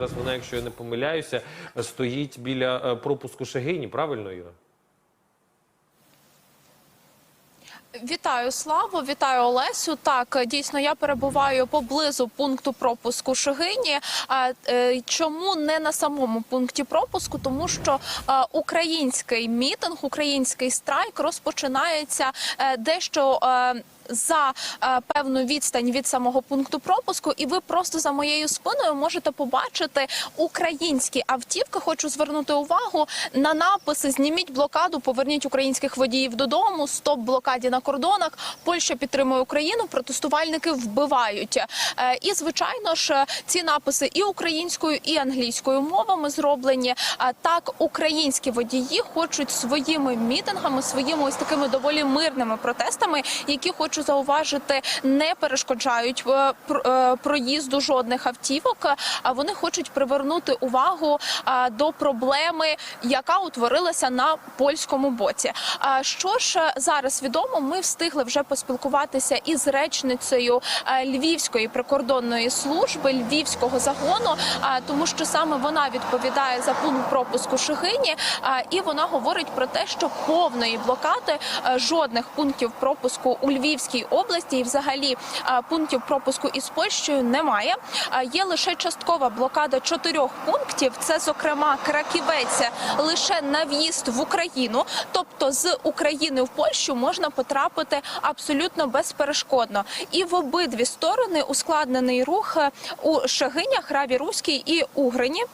Зараз вона, якщо я не помиляюся, стоїть біля е, пропуску Шегині, правильно, Іра? Вітаю Славу, вітаю Олесю. Так, дійсно, я перебуваю поблизу пункту пропуску Шигині. Е, чому не на самому пункті пропуску? Тому що е, український мітинг, український страйк розпочинається дещо. За е, певну відстань від самого пункту пропуску, і ви просто за моєю спиною можете побачити українські автівки. Хочу звернути увагу на написи: зніміть блокаду, поверніть українських водіїв додому. Стоп блокаді на кордонах. Польща підтримує Україну. Протестувальники вбивають. Е, І звичайно ж, ці написи і українською, і англійською мовами зроблені. Так українські водії хочуть своїми мітингами, своїми ось такими доволі мирними протестами, які хочу зауважити, не перешкоджають е, е, проїзду жодних автівок. А вони хочуть привернути увагу до проблеми, яка утворилася на польському боці. Що ж е, зараз відомо? Ми встигли вже поспілкуватися із речницею е, Львівської прикордонної служби Львівського загону, тому що саме вона відповідає за пункт пропуску Шигині, і вона говорить про те, що повної блокади е, жодних пунктів пропуску у Львівській області і взагалі пунктів пропуску із Польщею немає. Є лише часткова блокада чотирьох пунктів. Це, зокрема, Краківець лише на в'їзд в Україну, тобто з України в Польщу можна потрапити абсолютно безперешкодно. І в обидві сторони ускладнений рух е, у Шагинях, Раві Руській і Угрині.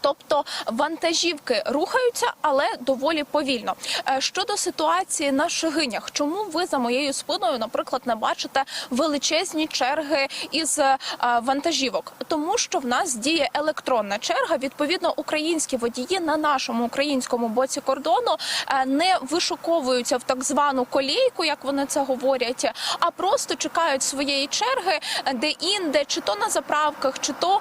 Тобто вантажівки рухаються, але доволі повільно. Е, Щодо ситуації на Шигинях, чому ви за моєю спиною, наприклад, не бачите величезні черги із е, вантажівок? Тому що в нас діє електронна черга. Відповідно, українські водії на нашому українському боці кордону е, не вишуковуються в так звану колійку, як вони це говорять, а просто чекають своєї черги, де інде, чи то на заправках, чи то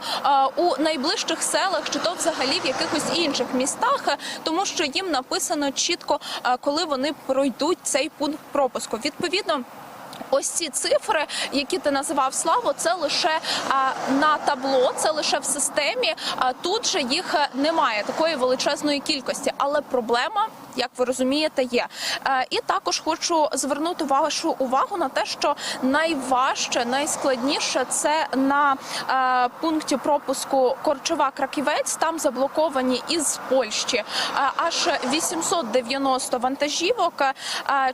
у найближчих селах, чи то взагалі в якихось інших містах, е, тому що їм написано чітко, е, коли вони пройдуть цей пункт пропуску. Відповідно. Ось ці цифри, які ти називав Славо, це лише на табло, це лише в системі. А тут же їх е, немає такої величезної кількості, але проблема. Як ви розумієте, є Е, і також хочу звернути вашу увагу на те, що найважче, найскладніше це на е, пункті пропуску Корчова Краківець. Там заблоковані із Польщі аж 890 вантажівок.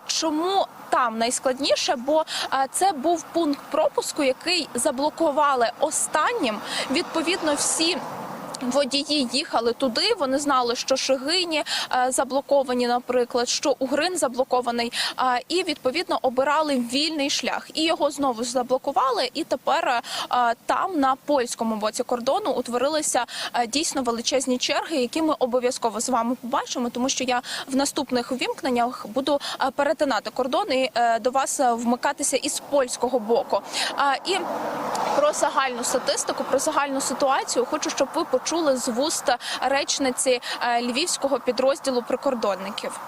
Чому там найскладніше, бо е, це був пункт пропуску, який заблокували останнім. Відповідно, всі. Водії їхали туди. Вони знали, що Шигині е, заблоковані, наприклад, що Угрин заблокований, і відповідно обирали вільний шлях. І його знову заблокували. І тепер е, там на польському боці кордону утворилися е, дійсно величезні черги, які ми обов'язково з вами побачимо, тому що я в наступних увімкненнях буду перетинати кордон і до вас вмикатися із польського боку. І про загальну статистику, про загальну ситуацію хочу, щоб ви почули з вуст речниці е, львівського підрозділу прикордонників.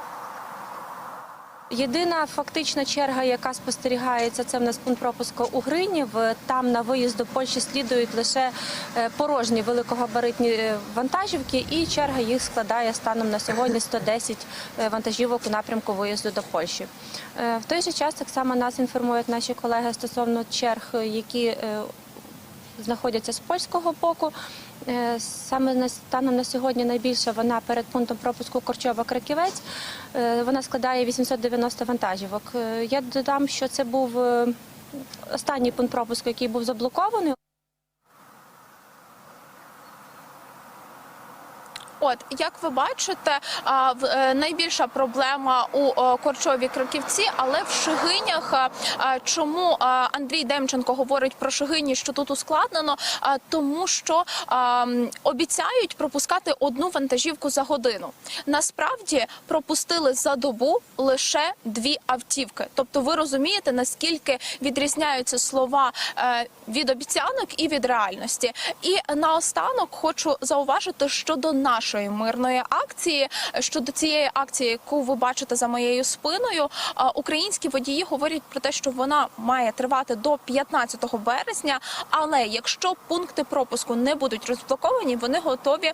Єдина фактична черга, яка спостерігається, це в нас пункт пропуску у Гринів. Там на виїзд до Польщі слідують лише е, порожні великогабаритні е, вантажівки, і черга їх складає станом на сьогодні 110 е, вантажівок у напрямку виїзду до Польщі. В той же час так само нас інформують наші колеги стосовно черг, які знаходяться з польського боку. Е, Саме на станом на сьогодні найбільше вона перед пунктом пропуску Корчова Краківець. Е, Вона складає 890 вантажівок. Е, Я додам, що це був останній пункт пропуску, який був заблокований. От як ви бачите, е, найбільша проблема у Корчові Краківці, але в Шигинях. Чому Андрій Демченко говорить про Шигині, що тут ускладнено? Тому що обіцяють пропускати одну вантажівку за годину. Насправді пропустили за добу лише дві автівки. Тобто, ви розумієте наскільки відрізняються слова е, від обіцянок і від реальності. І наостанок хочу зауважити щодо наших нашої мирної акції. Щодо цієї акції, яку ви бачите за моєю спиною, українські водії говорять про те, що вона має тривати до 15 березня. Але якщо пункти пропуску не будуть розблоковані, вони готові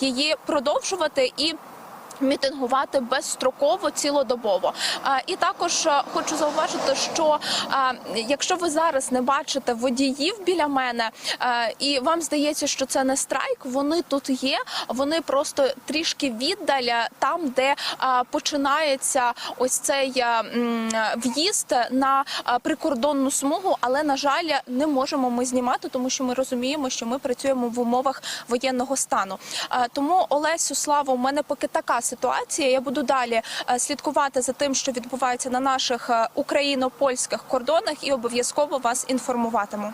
її продовжувати і. Мітингувати безстроково цілодобово. І також хочу зауважити, що якщо ви зараз не бачите водіїв біля мене, і вам здається, що це не страйк, вони тут є. Вони просто трішки віддаля, там, де починається ось цей в'їзд на прикордонну смугу. Але на жаль, не можемо ми знімати, тому що ми розуміємо, що ми працюємо в умовах воєнного стану. Тому Олесю Славу, у мене поки така ситуація. Я буду далі е, слідкувати за тим, що відбувається на наших е, україно-польських кордонах, і обов'язково вас інформуватиму.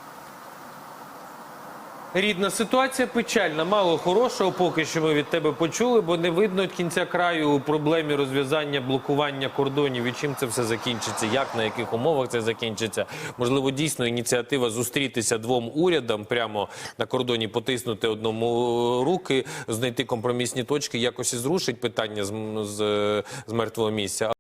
Рідна ситуація печальна, мало хорошого поки що ми від тебе почули, бо не видно кінця краю у проблемі розв'язання блокування кордонів і чим це все закінчиться, як на яких умовах це закінчиться. Можливо, дійсно ініціатива зустрітися двом урядам прямо на кордоні, потиснути одному руки, знайти компромісні точки, якось і зрушить питання з, з, з мертвого місця.